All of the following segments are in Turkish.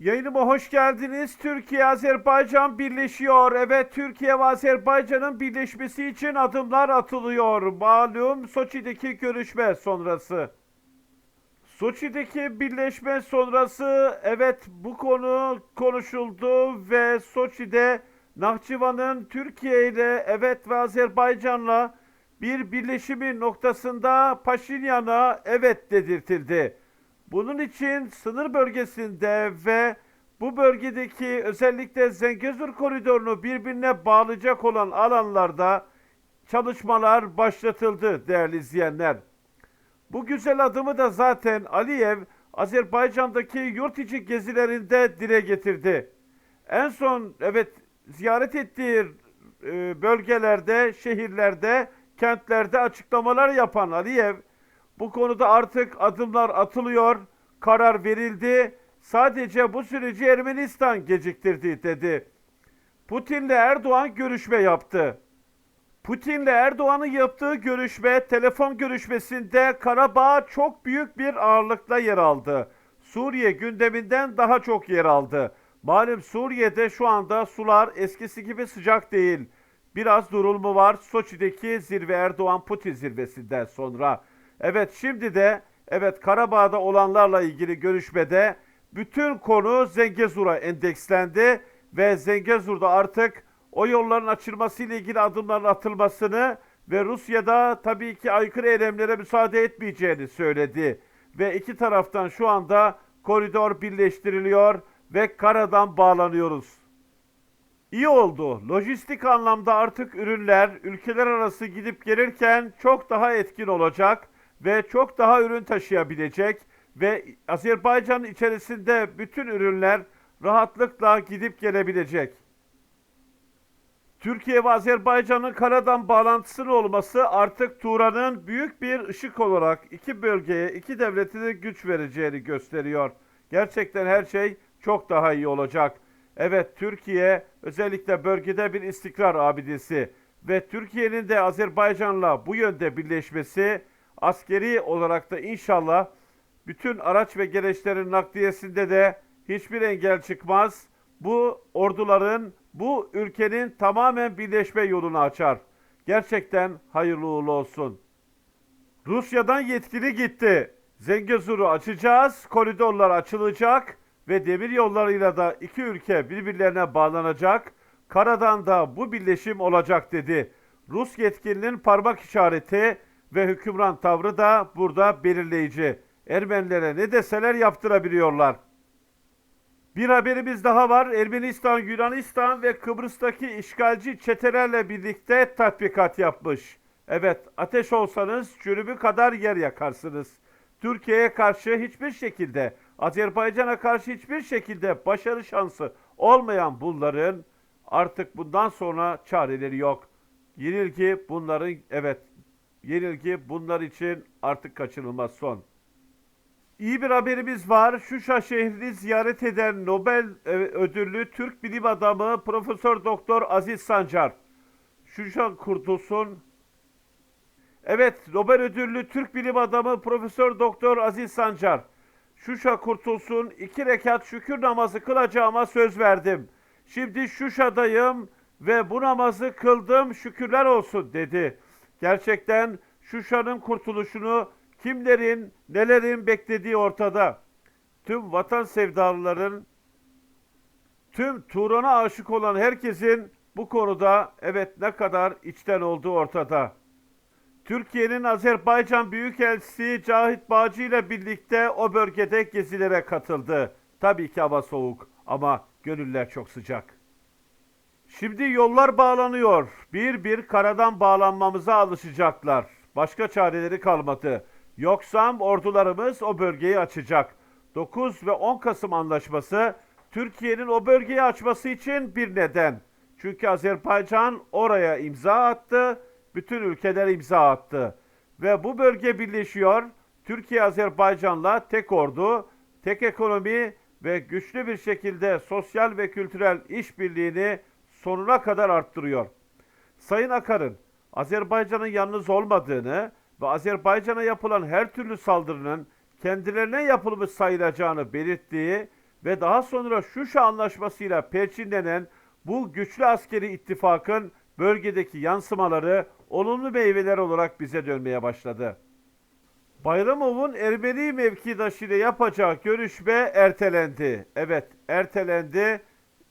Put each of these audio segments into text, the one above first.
Yayınıma hoş geldiniz. Türkiye Azerbaycan birleşiyor. Evet Türkiye ve Azerbaycan'ın birleşmesi için adımlar atılıyor. Malum Soçi'deki görüşme sonrası. Soçi'deki birleşme sonrası evet bu konu konuşuldu ve Soçi'de Nahçıvan'ın Türkiye ile evet ve Azerbaycan'la bir birleşimi noktasında Paşinyan'a evet dedirtildi. Bunun için sınır bölgesinde ve bu bölgedeki özellikle Zengezur koridorunu birbirine bağlayacak olan alanlarda çalışmalar başlatıldı değerli izleyenler. Bu güzel adımı da zaten Aliyev Azerbaycan'daki yurt içi gezilerinde dile getirdi. En son evet ziyaret ettiği e, bölgelerde, şehirlerde, kentlerde açıklamalar yapan Aliyev bu konuda artık adımlar atılıyor, karar verildi. Sadece bu süreci Ermenistan geciktirdi dedi. Putin'le Erdoğan görüşme yaptı. Putin'le Erdoğan'ın yaptığı görüşme, telefon görüşmesinde Karabağ çok büyük bir ağırlıkla yer aldı. Suriye gündeminden daha çok yer aldı. Malum Suriye'de şu anda sular eskisi gibi sıcak değil. Biraz durulma var Soçi'deki zirve Erdoğan-Putin zirvesinden sonra. Evet şimdi de evet Karabağ'da olanlarla ilgili görüşmede bütün konu Zengezur'a endekslendi ve Zengezur'da artık o yolların açılması ile ilgili adımların atılmasını ve Rusya'da tabii ki aykırı eylemlere müsaade etmeyeceğini söyledi. Ve iki taraftan şu anda koridor birleştiriliyor ve karadan bağlanıyoruz. İyi oldu. Lojistik anlamda artık ürünler ülkeler arası gidip gelirken çok daha etkin olacak ve çok daha ürün taşıyabilecek ve Azerbaycan içerisinde bütün ürünler rahatlıkla gidip gelebilecek. Türkiye ve Azerbaycan'ın karadan bağlantısının olması artık Turan'ın büyük bir ışık olarak iki bölgeye, iki devlete de güç vereceğini gösteriyor. Gerçekten her şey çok daha iyi olacak. Evet Türkiye özellikle bölgede bir istikrar abidesi ve Türkiye'nin de Azerbaycan'la bu yönde birleşmesi askeri olarak da inşallah bütün araç ve gereçlerin nakliyesinde de hiçbir engel çıkmaz. Bu orduların, bu ülkenin tamamen birleşme yolunu açar. Gerçekten hayırlı uğurlu olsun. Rusya'dan yetkili gitti. Zengezur'u açacağız, koridorlar açılacak ve demir yollarıyla da iki ülke birbirlerine bağlanacak. Karadan da bu birleşim olacak dedi. Rus yetkilinin parmak işareti ve hükümran tavrı da burada belirleyici. Ermenilere ne deseler yaptırabiliyorlar. Bir haberimiz daha var. Ermenistan, Yunanistan ve Kıbrıs'taki işgalci çetelerle birlikte tatbikat yapmış. Evet, ateş olsanız çürümü kadar yer yakarsınız. Türkiye'ye karşı hiçbir şekilde, Azerbaycan'a karşı hiçbir şekilde başarı şansı olmayan bunların artık bundan sonra çareleri yok. Yenilgi bunların evet yenilgi bunlar için artık kaçınılmaz son. İyi bir haberimiz var. Şuşa şehrini ziyaret eden Nobel e, ödüllü Türk bilim adamı Profesör Doktor Aziz Sancar. Şuşa kurtulsun. Evet, Nobel ödüllü Türk bilim adamı Profesör Doktor Aziz Sancar. Şuşa kurtulsun. iki rekat şükür namazı kılacağıma söz verdim. Şimdi Şuşa'dayım ve bu namazı kıldım şükürler olsun dedi. Gerçekten Şuşa'nın kurtuluşunu kimlerin, nelerin beklediği ortada. Tüm vatan sevdalıların, tüm Turan'a aşık olan herkesin bu konuda evet ne kadar içten olduğu ortada. Türkiye'nin Azerbaycan Büyükelçisi Cahit Bağcı ile birlikte o bölgede gezilere katıldı. Tabii ki hava soğuk ama gönüller çok sıcak. Şimdi yollar bağlanıyor. Bir bir karadan bağlanmamıza alışacaklar. Başka çareleri kalmadı. Yoksa ordularımız o bölgeyi açacak. 9 ve 10 Kasım anlaşması Türkiye'nin o bölgeyi açması için bir neden. Çünkü Azerbaycan oraya imza attı, bütün ülkeler imza attı. Ve bu bölge birleşiyor. Türkiye Azerbaycan'la tek ordu, tek ekonomi ve güçlü bir şekilde sosyal ve kültürel işbirliğini sonuna kadar arttırıyor. Sayın Akar'ın Azerbaycan'ın yalnız olmadığını ve Azerbaycan'a yapılan her türlü saldırının kendilerine yapılmış sayılacağını belirttiği ve daha sonra Şuşa Anlaşması'yla perçinlenen bu güçlü askeri ittifakın bölgedeki yansımaları olumlu meyveler olarak bize dönmeye başladı. Bayramov'un Ermeni mevkidaşı ile yapacağı görüşme ertelendi. Evet, ertelendi.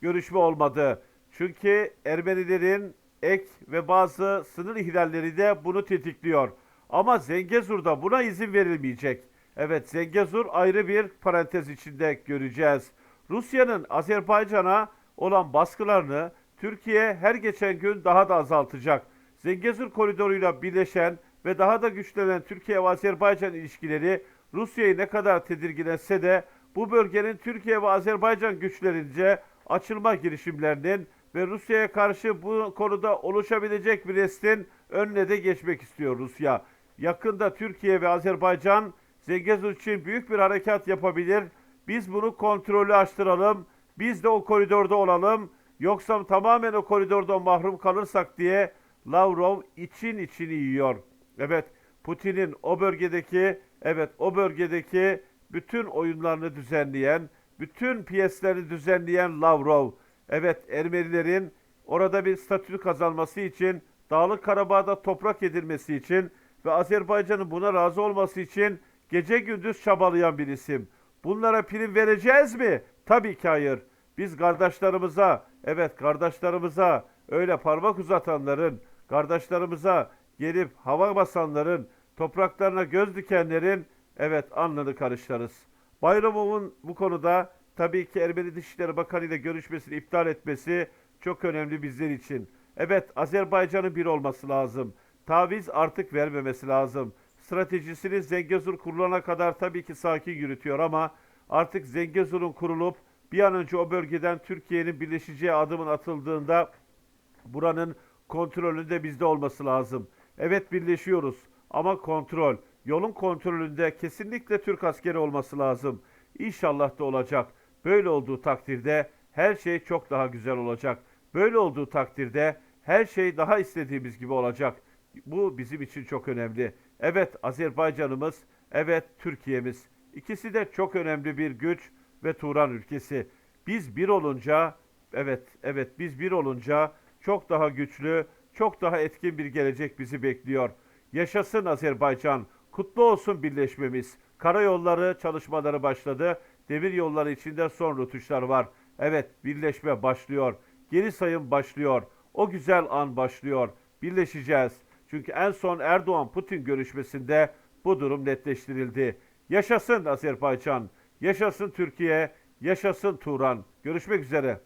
Görüşme olmadı. Çünkü Ermenilerin ek ve bazı sınır ihlalleri de bunu tetikliyor. Ama Zengezur'da buna izin verilmeyecek. Evet, Zengezur ayrı bir parantez içinde göreceğiz. Rusya'nın Azerbaycan'a olan baskılarını Türkiye her geçen gün daha da azaltacak. Zengezur koridoruyla birleşen ve daha da güçlenen Türkiye ve Azerbaycan ilişkileri Rusya'yı ne kadar tedirgin etse de bu bölgenin Türkiye ve Azerbaycan güçlerince açılma girişimlerinin ve Rusya'ya karşı bu konuda oluşabilecek bir restin önüne de geçmek istiyor Rusya. Yakında Türkiye ve Azerbaycan Zengezur için büyük bir harekat yapabilir. Biz bunu kontrolü açtıralım. Biz de o koridorda olalım. Yoksa tamamen o koridorda mahrum kalırsak diye Lavrov için içini yiyor. Evet, Putin'in o bölgedeki, evet o bölgedeki bütün oyunlarını düzenleyen, bütün piyesleri düzenleyen Lavrov. Evet, Ermenilerin orada bir statü kazanması için, Dağlık Karabağ'da toprak edilmesi için ve Azerbaycan'ın buna razı olması için gece gündüz çabalayan bir isim. Bunlara prim vereceğiz mi? Tabii ki hayır. Biz kardeşlerimize, evet kardeşlerimize öyle parmak uzatanların, kardeşlerimize gelip hava basanların, topraklarına göz dikenlerin evet alnını karışlarız. Bayramov'un bu konuda tabii ki Ermeni Dışişleri Bakanı ile görüşmesini iptal etmesi çok önemli bizler için. Evet Azerbaycan'ın bir olması lazım. Taviz artık vermemesi lazım. Stratejisini Zengezur kurulana kadar tabii ki sakin yürütüyor ama artık Zengezur'un kurulup bir an önce o bölgeden Türkiye'nin birleşeceği adımın atıldığında buranın kontrolünde de bizde olması lazım. Evet birleşiyoruz ama kontrol, yolun kontrolünde kesinlikle Türk askeri olması lazım. İnşallah da olacak. Böyle olduğu takdirde her şey çok daha güzel olacak. Böyle olduğu takdirde her şey daha istediğimiz gibi olacak. Bu bizim için çok önemli. Evet Azerbaycan'ımız, evet Türkiye'miz. İkisi de çok önemli bir güç ve Turan ülkesi. Biz bir olunca, evet, evet biz bir olunca çok daha güçlü, çok daha etkin bir gelecek bizi bekliyor. Yaşasın Azerbaycan, kutlu olsun birleşmemiz. Karayolları çalışmaları başladı. Demir yolları içinde son rutuşlar var. Evet, birleşme başlıyor. Geri sayım başlıyor. O güzel an başlıyor. Birleşeceğiz. Çünkü en son Erdoğan-Putin görüşmesinde bu durum netleştirildi. Yaşasın Azerbaycan, yaşasın Türkiye, yaşasın Turan. Görüşmek üzere.